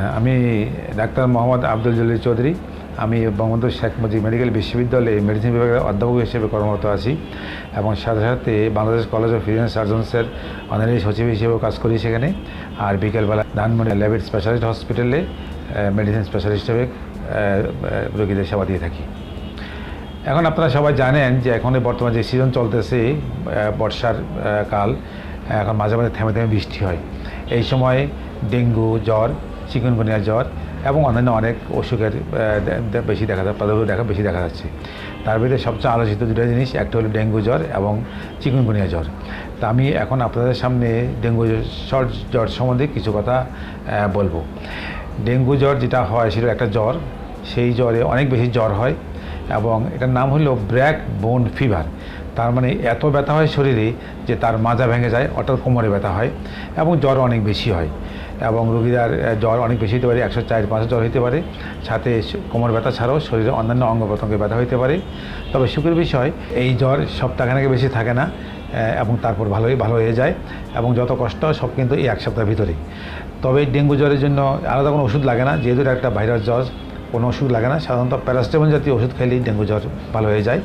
আমি ডাক্তার মোহাম্মদ আব্দুল জলিল চৌধুরী। আমি বঙ্গবন্ধু শেখ মুজিব মেডিকেল বিশ্ববিদ্যালয়ে মেডিসিন বিভাগের অধ্যাপক হিসেবে কর্মরত আছি এবং সাথে সাথে বাংলাদেশ কলেজ অফ ফিজিক্যাল সার্জনসের অনারি সচিব হিসেবেও কাজ করি সেখানে। আর বিকেলবেলা ধানমন্ডি ল্যাবেট স্পেশালিস্ট হসপিটালে মেডিসিন স্পেশালিস্ট হিসেবে রোগীদের সেবা দিয়ে থাকি। এখন আপনারা সবাই জানেন যে এখন বর্তমানে যে সিজন চলতেছে বর্ষার কাল, এখন মাঝে মাঝে থেমে থেমে বৃষ্টি হয়। এই সময় ডেঙ্গু, জ্বর চিকুনগুনিয়া জ্বর এবং অন্যান্য অনেক অসুখের বেশি দেখা যায় প্রাদুর্ভাব দেখা, বেশি দেখা যাচ্ছে। তার ভিতরে সবচেয়ে আলোচিত দুটো জিনিস, একটা হলো ডেঙ্গু জ্বর এবং চিকুনগুনিয়া জ্বর। তা আমি এখন আপনাদের সামনে ডেঙ্গু জ্বর জ্বর সম্বন্ধে কিছু কথা বলব। ডেঙ্গু জ্বর যেটা হয়, সেটা একটা জ্বর। সেই জ্বরে অনেক বেশি জ্বর হয় এবং এটার নাম হলো ব্র্যাক বোন ফিভার। তার মানে এত ব্যথা হয় শরীরে যে তার মাজা ভেঙে যায়, অর্থাৎ কোমরে ব্যথা হয় এবং জ্বর অনেক বেশি হয় এবং রোগীদের জ্বর অনেক বেশি হতে পারে, একশো চার পাঁচশো জ্বর হতে পারে। সাথে কোমর ব্যথা ছাড়াও শরীরে অন্যান্য অঙ্গ প্রত্যঙ্গে ব্যথা হতে পারে। তবে সুখের বিষয়, এই জ্বর সপ্তাহখানেকে বেশি থাকে না এবং তারপর ভালোই, ভালো হয়ে যায় এবং যত কষ্ট সব কিন্তু এই এক সপ্তাহের ভিতরে। তবে ডেঙ্গু জ্বরের জন্য আলাদা কোনো ওষুধ লাগে না, যেহেতু একটা ভাইরাস জ্বর, কোনো ওষুধ লাগে না। সাধারণত প্যারাস্টেমল জাতীয় ওষুধ খেলেই ডেঙ্গু জ্বর ভালো হয়ে যায়।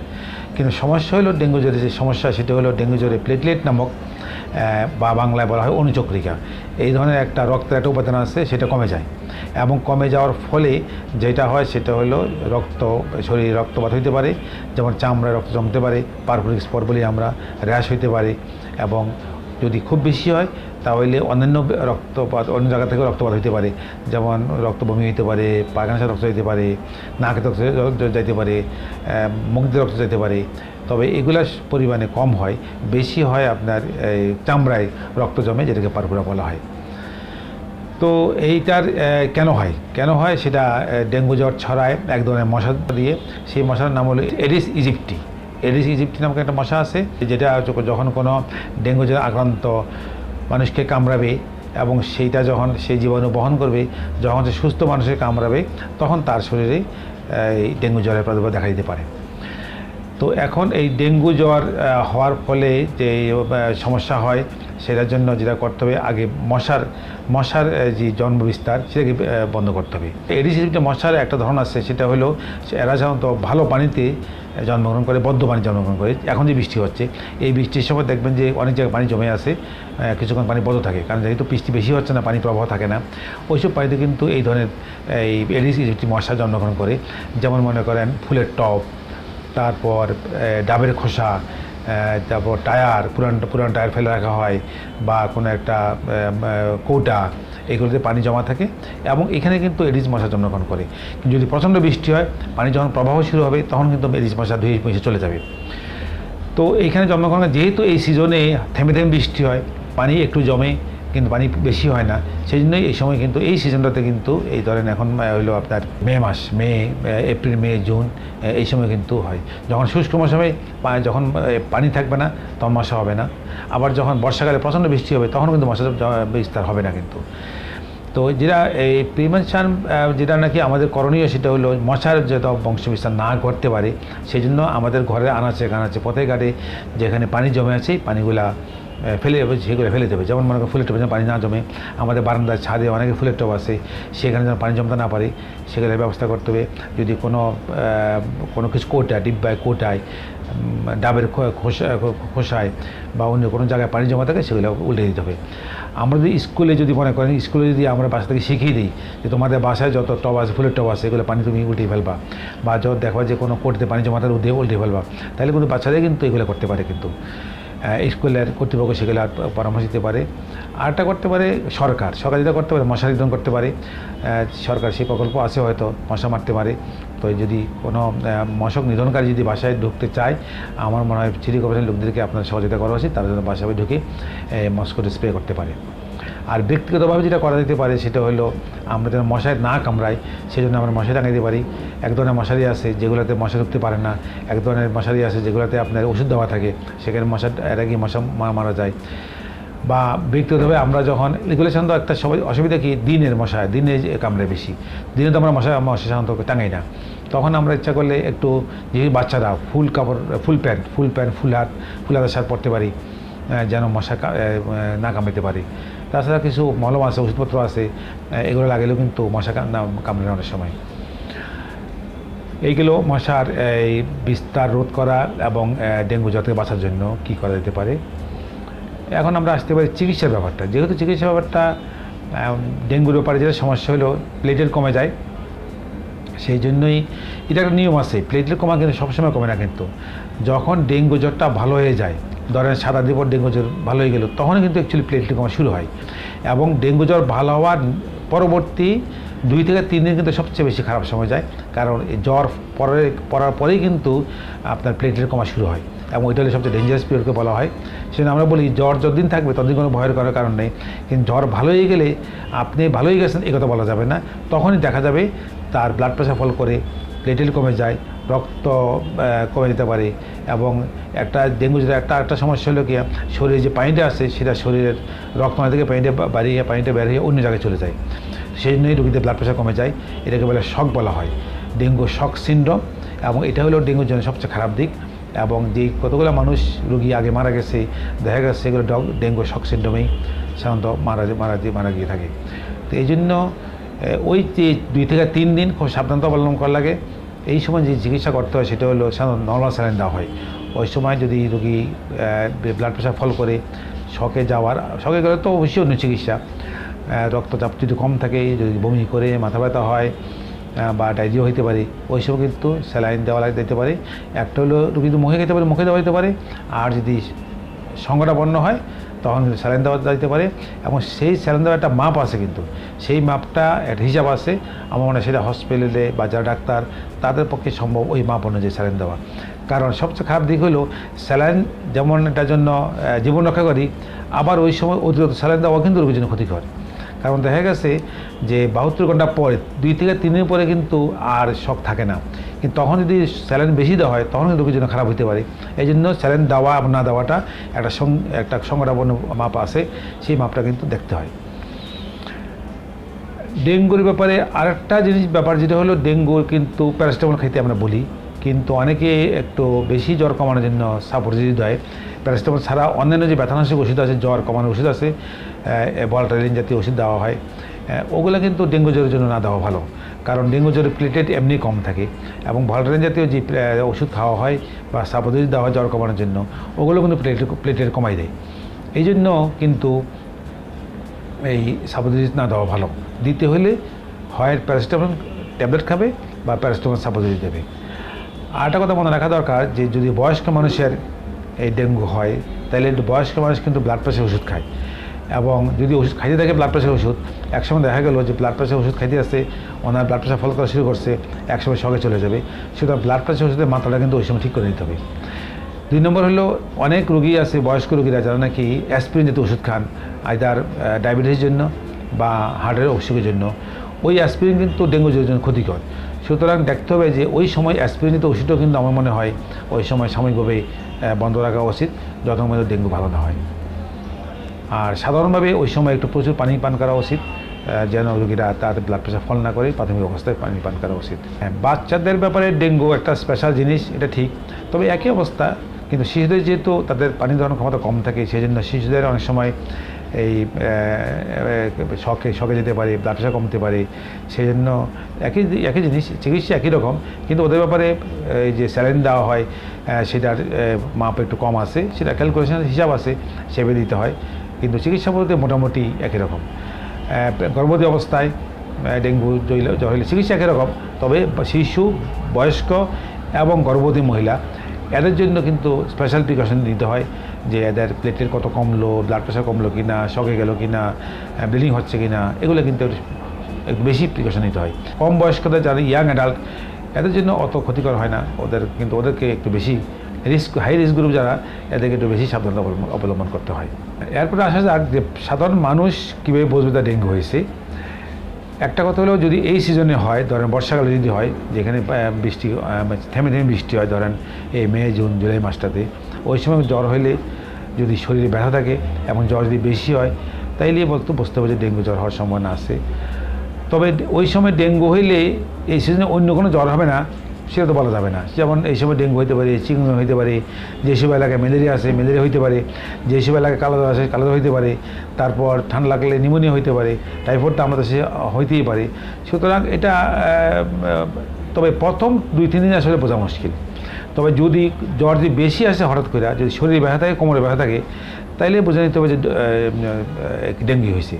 কিন্তু সমস্যা হলো ডেঙ্গু জ্বরের যে সমস্যা, সেটা হলো ডেঙ্গু জ্বরে প্লেটলেট নামক বা বাংলায় বলা হয় অনুচক্রিকা। এই ধরনের একটা রক্তের একটা উপাদান আছে, সেটা কমে যায়। এবং কমে যাওয়ার ফলে যেটা হয়, সেটা হলো রক্ত, শরীরে রক্তপাত হইতে পারে, যেমন চামড়ায় রক্ত জমতে পারে, পারফরিক স্পট বলি আমরা র্যাশ হইতে পারে, এবং যদি খুব বেশি হয় তাহলে অন্যান্য রক্তপাত, অন্য জায়গা থেকে রক্তপাত হতে পারে। যেমন রক্ত বমি হতে পারে, পায়খানা রক্ত যেতে পারে, নাকে রক্ত যাইতে পারে দিয়ে রক্ত যেতে পারে। তবে এগুলা পরিমাণে কম হয়। বেশি হয় আপনার, এই চামড়ায় রক্ত জমে, যেটাকে পারপুরা বলা হয়। তো এইটার কেন হয়? কেন হয়? সেটা ডেঙ্গু জ্বর ছড়ায় এক ধরনের মশা দিয়ে। সেই মশার নাম হলো এডিস ইজিপ্টি। এডিস ইজিপ্টি নামক একটা মশা আছে, যেটা যখন কোনো ডেঙ্গু জ্বর আক্রান্ত মানুষকে কামড়াবে এবং সেইটা যখন সেই জীবাণু বহন করবে, যখন সে সুস্থ মানুষকে কামড়াবে, তখন তার শরীরে, এই ডেঙ্গু জ্বরের প্রাদুর্ভাব দেখা দিতে পারে। তো এখন এই ডেঙ্গু জ্বর হওয়ার ফলে যে সমস্যা হয়, সেটার জন্য যেটা করতে হবে, আগে মশার মশার যে জন্ম বিস্তার, সেটাকে বন্ধ করতে হবে। এডিস যে মশার একটা ধরন আছে, সেটা হলো, এরা সাধারণত ভালো পানিতে জন্মগ্রহণ করে, বদ্ধ পানি জন্মগ্রহণ করে, এখন যে বৃষ্টি হচ্ছে, এই বৃষ্টির সময় দেখবেন যে অনেক জায়গায় পানি জমে আসে কিছুক্ষণ পানি বদ্ধ থাকে, কারণ যেহেতু বৃষ্টি বেশি হচ্ছে না, পানি প্রবাহ থাকে না, ওইসব পানিতে কিন্তু এই ধরনের, এই এডিস ইজিপ্টি মশা জন্মগ্রহণ করে, যেমন মনে করেন ফুলের টব তারপর ডাবের খোসা তারপর টায়ার, পুরান পুরান টায়ার ফেলে রাখা হয়, বা কোনো একটা কৌটা এগুলোতে পানি জমা থাকে এবং এখানে কিন্তু এডিস মশা জন্মগ্রহণ করে। যদি প্রচণ্ড বৃষ্টি হয়, পানি যখন প্রবাহ শুরু হবে, তখন কিন্তু এডিস মশা ধুয়ে মিশে চলে যাবে। তো এইখানে জন্মগ্রহণ যেহেতু এই সিজনে থেমে থেমে বৃষ্টি হয়, পানি একটু জমে কিন্তু পানি বেশি হয় না। সেই জন্যই এই সময় কিন্তু এই সিজনটাতে কিন্তু এই ধরেন এখন হলো আপনার মে মাস, মে এপ্রিল, মে, জুন এই সময় কিন্তু হয়। যখন শুষ্ক মৌসুমে যখন পানি থাকবে না, তখন মশা হবে না। আবার যখন বর্ষাকালে প্রচণ্ড বৃষ্টি হবে তখন কিন্তু মশা বিস্তার হবে না কিন্তু। তো যেটা এই প্রিভেনশন যেটা নাকি আমাদের করণীয়, সেটা হলো মশার যত বংশবিস্তার না করতে পারে সেই জন্য আমাদের ঘরে আনাচে কানাচে পথে ঘাটে যেখানে পানি জমে আছে পানিগুলা ফেলে দেবে সেগুলো ফেলে দেবে। যেমন মনে করেন ফুলের টবে যেন পানি না জমে, আমাদের বারান্দার ছাদে অনেকে ফুলের টব আছে, সেখানে যেন পানি জমতে না পারে সেগুলোর ব্যবস্থা করতে হবে। যদি কোনো কোনো কিছু কোটা ডিব্বায় কোটায় ডাবের খোসা খোসায় বা অন্য কোনো জায়গায় পানি জমা থাকে, সেগুলো উল্টে দিতে হবে। আমরা যদি স্কুলে যদি মনে করেন, স্কুলে যদি আমরা বাসা থেকে শিখিয়ে দিই যে তোমাদের বাসায় যত টব আছে, ফুলের টব আছে, এগুলো পানি তুমি উল্টে ফেলবা বা যত দেখবা যে কোনো কোটিতে পানি জমা থাকে উল্টে ফেলবা, তাহলে কিন্তু বাচ্চাদের কিন্তু এগুলো করতে পারে কিন্তু। স্কুলের কর্তৃপক্ষ সেগুলো আর পরামর্শ দিতে পারে। আরটা করতে পারে সরকার। সরকার যেটা করতে পারে মশা নিধন করতে পারে। সরকার সেই প্রকল্প আছে হয়তো, মশা মারতে পারে। তো যদি কোনো মশক নিধনকারী যদি বাসায় ঢুকতে চায়, আমার মনে হয় সিটি কর্পোরেশন লোকদেরকে আপনার সহযোগিতা করা উচিত। তারা যেন বাসায় ঢুকে মস্কোটো স্প্রে করতে পারে। আর ব্যক্তিগতভাবে যেটা করা যেতে পারে সেটা হলো আমরা যেন মশায় না কামড়াই সেই জন্য আমরা মশারি টাঙাই দিতে পারি। এক ধরনের মশারি আছে যেগুলোতে মশা ঢুকতে পারে না, এক ধরনের মশারি আছে যেগুলোতে আপনার ওষুধ দেওয়া থাকে, সেখানে মশা, এটা গিয়ে মশা মারা যায়। বা ব্যক্তিগতভাবে আমরা যখন এগুলো সাধারণত একটা সবাই, অসুবিধা কি? দিনের মশা, দিনে কামড়ে বেশি। দিনে তো আমরা মশা মশা সাধারণত টাঙাই না। তখন আমরা ইচ্ছা করলে একটু যে বাচ্চারা ফুল কাপড়, ফুল প্যান্ট ফুল প্যান্ট, ফুল হাত, ফুল হাতের শার্ট পরতে পারি যেন মশা না কামড়াতে পারে। তাছাড়া কিছু মলম আছে, ওষুধপত্র আছে এগুলো লাগালেও কিন্তু মশা কামড়ে অনেক সময়। এইগুলো মশার এই বিস্তার রোধ করা এবং ডেঙ্গু জ্বর থেকে বাঁচার জন্য কি করা যেতে পারে। এখন আমরা আসতে পারি চিকিৎসার ব্যাপারটা। যেহেতু চিকিৎসা ব্যাপারটা ডেঙ্গুর ব্যাপারে যেটা সমস্যা হলো, প্লেটের কমে যায়। সেই জন্যই এটা একটা নিয়ম আছে প্লেটলেট কমা কিন্তু সবসময় কমে না কিন্তু। যখন ডেঙ্গু জ্বরটা ভালো হয়ে যায় ধরেন সাত আট দিন পর ডেঙ্গু জ্বর ভালো হয়ে গেল তখন কিন্তু অ্যাকচুয়ালি প্লেটলেট কমা শুরু হয়। এবং ডেঙ্গু জ্বর ভালো হওয়ার পরবর্তী দুই থেকে তিন দিন কিন্তু সবচেয়ে বেশি খারাপ সময় যায়। কারণ জ্বর পরে, পড়ার পরেই কিন্তু আপনার প্লেটলেট কমা শুরু হয়। এবং ওইটা হলে সবচেয়ে ডেঞ্জারাস পিরিয়ডকে বলা হয়। সেজন্য আমরা বলি, জ্বর যতদিন থাকবে ততদিন কোনো ভয়ের করার কারণ নেই। কিন্তু জ্বর ভালো হয়ে গেলে আপনি ভালো হয়ে গেছেন এই কথা বলা যাবে না। তখনই দেখা যাবে তার ব্লাড প্রেশার ফল করে প্লেটেল কমে যায় রক্ত কমে যেতে পারে এবং একটা ডেঙ্গু যেটা, একটা একটা সমস্যা হলো কি শরীরে যে পানিটা আছে সেটা শরীরের রক্তমালা থেকে পানিটা বাড়িয়ে, পানিটা বের হয়ে অন্য জায়গায় চলে যায়। সেই জন্যই রোগীদের ব্লাড প্রেশার কমে যায়। এটাকে বলে শক বলা হয়। ডেঙ্গু শক সিন্ড্রোম এবং এটা হলো ডেঙ্গুর জন্য সবচেয়ে খারাপ দিক এবং যে কতগুলো মানুষ রোগী আগে মারা গেছে, দেখা গেছে সেগুলো ডগ, ডেঙ্গু শক সিন্ড্রোমেই সাধারণত মারা মারা মারা গিয়ে থাকে। তো এই জন্য ওই যে দুই থেকে তিন দিন খুব সাবধানতা অবলম্বন করা লাগে। এই সময় যে চিকিৎসা করতে হয় সেটা হলো নর্মাল স্যালাইন দেওয়া হয়। ওই সময় যদি রোগী ব্লাড প্রেশার ফল করে শখে যাওয়ার শখে গেলে তো অবশ্যই অন্য চিকিৎসা। রক্তচাপ যদি কম থাকে, যদি বমি করে, মাথা ব্যথা হয় বা ডায়রিয়া হইতে পারে, ওই সময় কিন্তু স্যালাইন দেওয়া দিতে পারে। একটা হলো রুগী যদি মুখে খেতে পারে, মুখে দেওয়া হতে পারে। আর যদি সংকটাপন্ন হয় তখন স্যালাইন দেওয়া দিতে পারে এবং সেই স্যালাইন দেওয়ার একটা মাপ আছে কিন্তু। সেই মাপটা একটা হিসাব আছে। আমার মনে হয় সেটা হসপিটালে বা যারা ডাক্তার, তাদের পক্ষে সম্ভব ওই মাপ অনুযায়ী স্যালাইন দেওয়া। কারণ সবচেয়ে খারাপ দিক হলো, স্যালাইন যেমন এটার জন্য জীবন রক্ষা করি, আবার ওই সময় অতিরিক্ত স্যালাইন দেওয়া কিন্তু রোগীর জন্য ক্ষতিকর। কারণ দেখা গেছে যে বাহাত্তর ঘণ্টা পরে, দুই থেকে তিন দিন পরে কিন্তু আর শখ থাকে না। কিন্তু তখন যদি স্যালাইন বেশি দেওয়া হয়, তখন কিন্তু জন্য খারাপ হতে পারে। এই জন্য স্যালাইন দেওয়া এবং না দেওয়াটা একটা একটা সংকটাপন্ন মাপ আছে, সেই মাপটা কিন্তু দেখতে হয়। ডেঙ্গুর ব্যাপারে আরেকটা জিনিস ব্যাপার, যেটা হলো ডেঙ্গুর কিন্তু প্যারাসিটামল খাইতে আমরা বলি। কিন্তু অনেকে একটু বেশি জ্বর কমানোর জন্য সাপোর্টিভ দেয় প্যারাসিটামল ছাড়া অন্যান্য যে ব্যথানাশক ওষুধ আছে, জ্বর, কমানোর ওষুধ আছে বলটারিন জাতীয় ওষুধ দেওয়া হয় ওগুলো কিন্তু ডেঙ্গু জ্বরের জন্য না দেওয়া ভালো। কারণ ডেঙ্গু জ্বরের প্লেটেট এমনি কম থাকে এবং ভলটারিন জাতীয় যে ওষুধ খাওয়া হয় বা সাপোর্টিভ দেওয়া হয় জ্বর কমানোর জন্য, ওগুলো কিন্তু প্লেটেট প্লেটেট কমাই দেয়। এই জন্য কিন্তু এই সাপোজিট না দেওয়া ভালো। দিতে হলে হয় প্যারাসিটামল ট্যাবলেট খাবে বা প্যারাসিটামল সাপোজিট দেবে। আর একটা কথা মনে রাখা দরকার যে, যদি বয়স্ক মানুষের এই ডেঙ্গু হয় তাহলে একটু বয়স্ক মানুষ কিন্তু ব্লাড প্রেশার ওষুধ খায়। এবং যদি ওষুধ খাইতে থাকে ব্লাড প্রেশার ওষুধ, একসময় দেখা গেলো যে ব্লাড প্রেশার ওষুধ খাইতে আসছে ওনার ব্লাড প্রেশার ফল করা শুরু করছে, একসময় সঙ্গে চলে যাবে। সুতরাং ব্লাড প্রেশার ওষুধের মাত্রাটা কিন্তু ওই সময় ঠিক করে নিতে হবে। দুই নম্বর হলো, অনেক রুগী আছে, বয়স্ক রুগীরা যারা নাকি অ্যাসপিরিন জাতীয় ওষুধ খান আইদার ডায়াবেটিসের জন্য বা হার্টের অসুখের জন্য। ওই অ্যাসপিরিন কিন্তু ডেঙ্গু জন্য ক্ষতিকর। সুতরাং দেখতে হবে যে ওই সময় অ্যাসপিরিন জাতীয় ওষুধও কিন্তু আমার মনে হয় ওই সময় সাময়িকভাবে বন্ধ রাখা উচিত, যতক্ষণ পর্যন্ত ডেঙ্গু ভালো না হয়। আর সাধারণভাবে ওই সময় একটু প্রচুর পানি পান করা উচিত যেন রোগীরা তার ব্লাড প্রেশার ফল না করে, প্রাথমিক অবস্থায় পানি পান করা উচিত। হ্যাঁ বাচ্চাদের ব্যাপারে ডেঙ্গু একটা স্পেশাল জিনিস, এটা ঠিক। তবে একই অবস্থা, কিন্তু শিশুদের যেহেতু তাদের পানি ধারণ ক্ষমতা কম থাকে সেই জন্য শিশুদের অনেক সময় এই শখে শখে যেতে পারে ব্লাড প্রেশার কমতে পারে সেই জন্য একই একই জিনিস, চিকিৎসা একই রকম, কিন্তু ওদের ব্যাপারে, এই যে স্যালাইন দেওয়া হয় সেটার মাপ একটু কম আছে, সেটা ক্যালকুলেশনের হিসাব আছে, সেভাবে দিতে হয়, কিন্তু চিকিৎসা বলতে মোটামুটি একই রকম। গর্ভবতী অবস্থায় ডেঙ্গু হলে চিকিৎসা একই রকম, তবে শিশু, বয়স্ক এবং গর্ভবতী মহিলা, এদের জন্য কিন্তু স্পেশাল প্রিকশন নিতে হয় যে এদের প্লেটের কত কমলো ব্লাড প্রেশার কমলো কি না শখে গেলো কি না ব্লিডিং হচ্ছে কি না এগুলো কিন্তু একটু বেশি প্রিকশন নিতে হয়। কম বয়স্কদের যারা ইয়াং অ্যাডাল্ট এদের জন্য অত ক্ষতিকর হয় না। ওদের কিন্তু ওদেরকে একটু বেশি রিস্ক হাই রিস্ক গ্রুপ যারা, এদেরকে একটু বেশি সাবধানতা অবলম্বন- করতে হয়। এরপরে আসা যাক যে সাধারণ মানুষ কীভাবে বুঝবে তার ডেঙ্গু হয়েছে। একটা কথা হলো যদি এই সিজনে হয়, ধরেন বর্ষাকালে যদি হয়, যেখানে বৃষ্টি থেমে থেমে বৃষ্টি হয়, ধরেন এই মে, জুন, জুলাই মাসটাতে ওই সময় জ্বর হলে যদি শরীরে ব্যথা থাকে এবং জ্বর যদি বেশি হয়, তাইলে বলতো বুঝতে হবে যে ডেঙ্গু জ্বর হওয়ার সম্ভাবনা আছে। তবে ওই সময় ডেঙ্গু হইলে এই সিজনে অন্য কোনো জ্বর হবে না, সেটা তো বলা যাবে না। যেমন এই সময় ডেঙ্গু হতে পারে চিকুন হইতে পারে, যেসব এলাকায় ম্যালেরিয়া আছে, ম্যালেরিয়া হতে পারে, যেসব এলাকায় কালো জ্বর আছে, কালো হতে পারে, তারপর ঠান্ডা লাগলে নিউমোনিয়া হতে পারে টাইফয়েডটা আমাদের সে হইতেই পারে। সুতরাং এটা তবে প্রথম দুই, তিন দিন আসলে বোঝা মুশকিল। তবে যদি জ্বর যদি বেশি আসে হঠাৎ করে, যদি শরীরে ব্যথা থাকে, কোমরে ব্যথা থাকে, তাইলে বোঝা নিতে হবে যে ডেঙ্গু হয়েছে।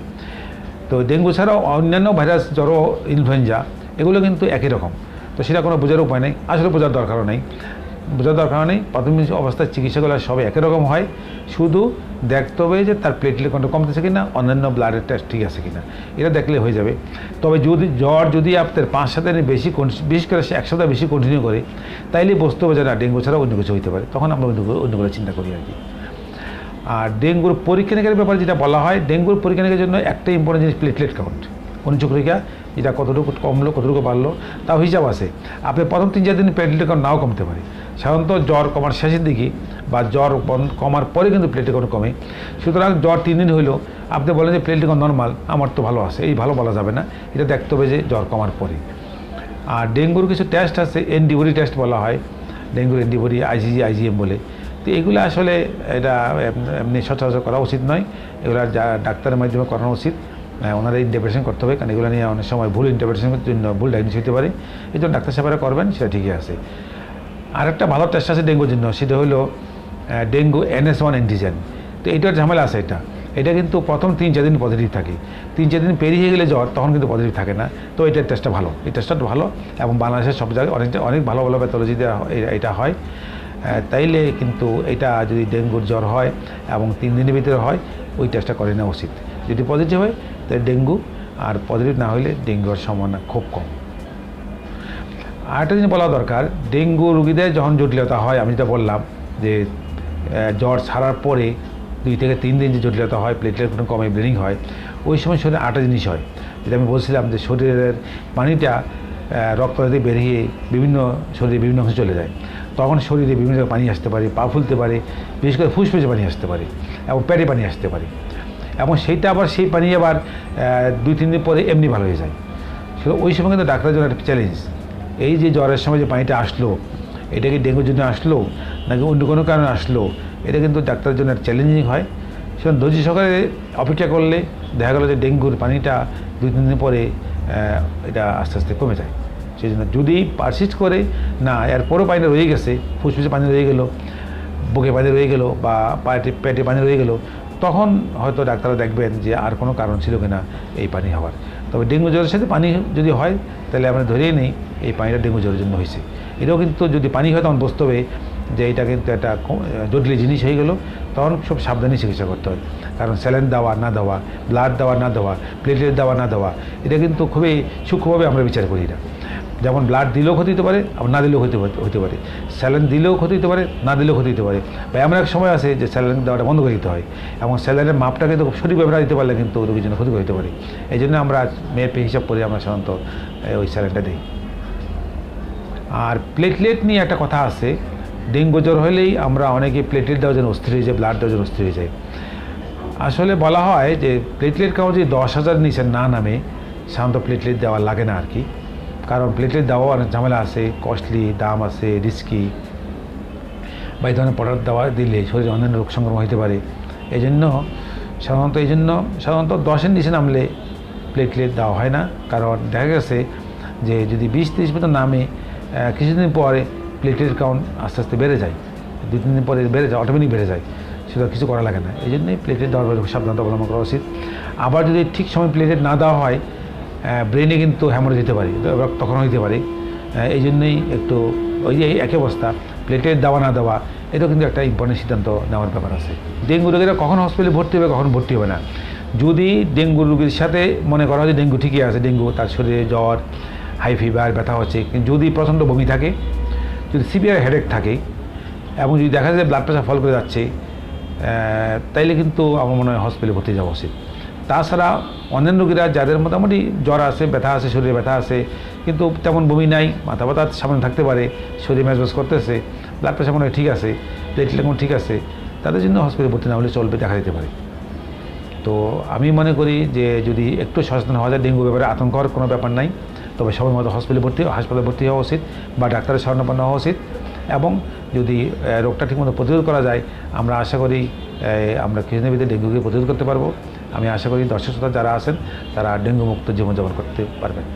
তো ডেঙ্গু ছাড়াও অন্যান্য ভাইরাস, জ্বর, ইনফ্লুয়েঞ্জা, এগুলো কিন্তু একই রকম। তো সেটা কোনো বোঝার উপায় নেই, আসলে বোঝার দরকারও নেই। বোঝার দরকার নেই। প্রাথমিক অবস্থায় চিকিৎসাগুলো সব একই রকম হয়। শুধু দেখতে হবে যে তার প্লেটলেট কন্ট্রোল কমতেছে কিনা, অন্যান্য ব্লাডের টেস্ট ঠিক আছে কিনা। এটা দেখলে হয়ে যাবে। তবে যদি জ্বর যদি আপনার পাঁচ সাত বেশি বিশেষ করে সে এক সপ্তাহ বেশি কন্টিনিউ করে, তাইলে বুঝতে হবে যে না ডেঙ্গু ছাড়া অন্য কিছু হইতে পারে। তখন আমরা অন্য করে চিন্তা করি আর কি। আর ডেঙ্গুর পরীক্ষা নিরীক্ষার ব্যাপারে যেটা বলা হয়, ডেঙ্গুর পরীক্ষা নিরীক্ষার জন্য একটাই ইম্পর্টেন্ট জিনিস প্লেটলেট কাউন্ট অনুচক্রিকা যেটা কতটুকু কমলো, কতটুকু বাড়লো, তাও হিসাব আছে। আপনি প্রথম তিন চার দিন প্লেটলেট কাউন্ট নাও কমতে পারে। সাধারণত জ্বর কমার শেষের দিকে বা জ্বর কমার পরে কিন্তু প্লেটলেট কাউন্ট কমে। সুতরাং জ্বর তিন দিন হইল আপনি বলেন যে প্লেটলেট কাউন্ট নর্মাল আমার তো ভালো আছে এই ভালো বলা যাবে না এটা দেখতে হবে যে জ্বর কমার পরে। আর ডেঙ্গুর কিছু টেস্ট আছে এনডিবরি টেস্ট বলা হয় ডেঙ্গুর এনডিবরি আইজিজি আইজিএম বলে। তো এগুলো আসলে এটা এমনি সচরাচর করা উচিত নয় এগুলো যা ডাক্তারের মাধ্যমে করানো উচিত। আহ, ওনারা ইন্টারপ্রেশন করতে হবে কারণ এগুলো নিয়ে অনেক সময় ভুল ইন্টারপ্রেশনের জন্য ভুল ডায়াগনোস হতে পারে। এই জন্য ডাক্তার সাহেবরা করবেন সেটা ঠিকই আছে। আর একটা ভালো টেস্ট আছে ডেঙ্গুর জন্য, সেটা হলো ডেঙ্গু এনএস ওয়ান অ্যান্টিজেন তো এইটার ঝামেলা আছে এটা। এটা কিন্তু প্রথম তিন চার দিন পজিটিভ থাকে। তিন চার দিন পেরিয়ে গেলে জ্বর, তখন কিন্তু পজিটিভ থাকে না। তো এটার টেস্টটা ভালো। এই টেস্টটা ভালো, এবং বাংলাদেশের সব জায়গায় অনেকটা, অনেক ভালো ভালো প্যাথোলজিতে এটা হয়। তাইলে কিন্তু এটা যদি ডেঙ্গুর জ্বর হয়, এবং তিন দিনের ভিতরে হয়, ওই টেস্টটা করে নেওয়া উচিত। যদি পজিটিভ হয়, তাহলে ডেঙ্গু আর পজিটিভ না হলে ডেঙ্গুর সম্ভাবনা খুব কম। আরেকটা জিনিস বলা দরকার, ডেঙ্গু রুগীদের যখন জটিলতা হয়, আমি যেটা বললাম যে জ্বর ছাড়ার পরে দুই থেকে তিন দিন যে জটিলতা হয় প্লেটলেট কোনো কমে ব্লিডিং হয়, ওই সময় শরীরে আটটা জিনিস হয়। যেটা আমি বলছিলাম যে, শরীরের পানিটা রক্ত দিয়ে বেরিয়ে বিভিন্ন শরীরে বিভিন্ন অংশে চলে যায়, তখন শরীরে বিভিন্ন জায়গায় পানি আসতে পারে, পা ফুলতে পারে, বিশেষ করে ফুসফুসে পানি আসতে পারে, এবং পেটে পানি আসতে পারে। এবং সেইটা আবার সেই পানি আবার দুই, তিন দিন পরে এমনি ভালো হয়ে যায়। সেটা ওই সময় কিন্তু ডাক্তারের জন্য একটা চ্যালেঞ্জ এই যে জ্বরের সময় যে পানিটা আসলো, এটা কি ডেঙ্গুর জন্য আসলো, নাকি অন্য কোনো কারণে আসলো, এটা কিন্তু ডাক্তারের জন্য চ্যালেঞ্জিং হয়। সেখানে ধৈর্য সহকারে অপেক্ষা করলে দেখা গেলো যে ডেঙ্গুর পানিটা দুই তিন দিন পরে এটা আস্তে আস্তে কমে যায়। সেই জন্য যদি পারসিস্ট করে, না, এরপরও পানিটা রয়ে গেছে, ফুসফুসে পানি রয়ে গেলো, বুকে পানি রয়ে গেলো বা পায়েতে, পেটে পানি রয়ে গেলো, তখন হয়তো ডাক্তাররা দেখবেন যে আর কোনো কারণ ছিল কিনা এই পানি হওয়ার। তবে ডেঙ্গু জ্বরের সাথে পানি যদি হয়, তাহলে আমরা ধরেই নেই এই পানিটা ডেঙ্গু জ্বরের জন্য হয়েছে। এটাও কিন্তু যদি পানি হয়, তখন বুঝতে হবে যে এটা কিন্তু একটা জটিল জিনিস হয়ে গেল। তখন সব সাবধানে চিকিৎসা করতে হয়। কারণ স্যালাইন দেওয়া না দেওয়া, ব্লাড দেওয়া না দেওয়া প্লেটলেট দেওয়া না দেওয়া, এটা কিন্তু খুবই সূক্ষ্মভাবে আমরা বিচার করি না। যেমন ব্লাড দিলেও ক্ষতি হতে পারে, আবার না দিলেও হতে হতে পারে। স্যালাইন দিলেও ক্ষতি হতে পারে, না দিলেও ক্ষতি হতে পারে। বা এমন এক সময় আছে যে স্যালাইন দেওয়াটা বন্ধ করে দিতে হয় এবং স্যালাইনের মাপটা কিন্তু খুব সঠিকভাবে না দিতে পারলে কিন্তু রোগীর জন্য ক্ষতি হতে পারে। এই জন্য আমরা মেয়ের হিসাব করে আমরা সাধারণত ওই স্যালাইনটা দিই। আর প্লেটলেট নিয়ে একটা কথা আছে, ডেঙ্গু জ্বর হলেই আমরা অনেকে প্লেটলেট দেওয়ার জন্য অস্থির হয়ে যায় ব্লাড দেওয়ার জন্য অস্থির হয়ে যায় আসলে বলা হয় যে প্লেটলেট কাউন্ট যদি দশ হাজার নিচে না নামে, সাধারণত প্লেটলেট দেওয়া লাগে না আর কি। কারণ প্লেটলেট দেওয়া অনেক ঝামেলা আছে কস্টলি দাম আছে রিস্কি বা এই ধরনের প্রোডাক্ট দেওয়া দিলে শরীরে অন্যান্য রোগ সংক্রমণ হতে পারে। এই জন্য সাধারণত এই জন্য, সাধারণত দশের নিচে নামলে প্লেটলেট দেওয়া হয় না। কারণ দেখা গেছে যে যদি বিশ তিরিশ মতো নামে কিছুদিন পরে প্লেটলেট কাউন্ট আস্তে আস্তে বেড়ে যায়। দু তিন দিন পরে বেড়ে যায় অটোমেটিক বেড়ে যায়। সেটা কিছু করা লাগে না। এই জন্যই প্লেটলেট দেওয়ার সাবধানতা অবলম্বন করা উচিত। আবার যদি ঠিক সময় প্লেটলেট না দেওয়া হয় ব্রেনে কিন্তু হ্যামরেজ দিতে পারে তখন হইতে পারে। এই জন্যই একটু ওই যে একই অবস্থা প্লেটের দেওয়া, না দেওয়া, এটাও কিন্তু একটা ইম্পর্টেন্ট সিদ্ধান্ত নেওয়ার ব্যাপার আছে। ডেঙ্গু রোগীরা কখন হসপিটালে ভর্তি হবে, কখন ভর্তি হবে না? যদি ডেঙ্গু রোগীর সাথে মনে করা হয় যে ডেঙ্গু ঠিকই আছে, ডেঙ্গু, তার শরীরে জ্বর হাই ফিভার ব্যথা হচ্ছে, যদি প্রচণ্ড বমি থাকে, যদি সিভিয়ার হেডেক থাকে, এবং যদি দেখা যায় ব্লাড প্রেশার ফল করে যাচ্ছে তাইলে কিন্তু আমার মনে হয় হসপিটালে ভর্তি যাওয়া উচিত। তাছাড়া অন্যান্য রোগীরা যাদের মোটামুটি জ্বর আসে, ব্যথা আসে, শরীরে ব্যথা আসে, কিন্তু তেমন বমি নাই, মাথা ব্যথা সামনে থাকতে পারে, শরীর ম্যাচম্যাচ করতেছে ব্লাড প্রেশার মনে ঠিক আছে প্লেটলেট মনে ঠিক আছে, তাদের জন্য হসপিটালে ভর্তি না হলে চলবে, দেখা যেতে পারে। তো আমি মনে করি যে যদি একটু সচেতন হওয়া যায়, ডেঙ্গু ব্যাপারে আতঙ্ক হওয়ার কোনো ব্যাপার নাই, তবে সময় মতো হসপিটালে ভর্তি, হাসপাতালে ভর্তি হওয়া উচিত বা ডাক্তারের শরণাপন্ন হওয়া উচিত এবং যদি রোগটা ঠিকমতো প্রতিরোধ করা যায়, আমরা আশা করি আমরা কিছুদিনের ভিতরে ডেঙ্গুকে প্রতিরোধ করতে পারব। আমি আশা করি দর্শক শ্রোতা যারা আছেন তারা ডেঙ্গু মুক্ত জীবনযাপন করতে পারবেন।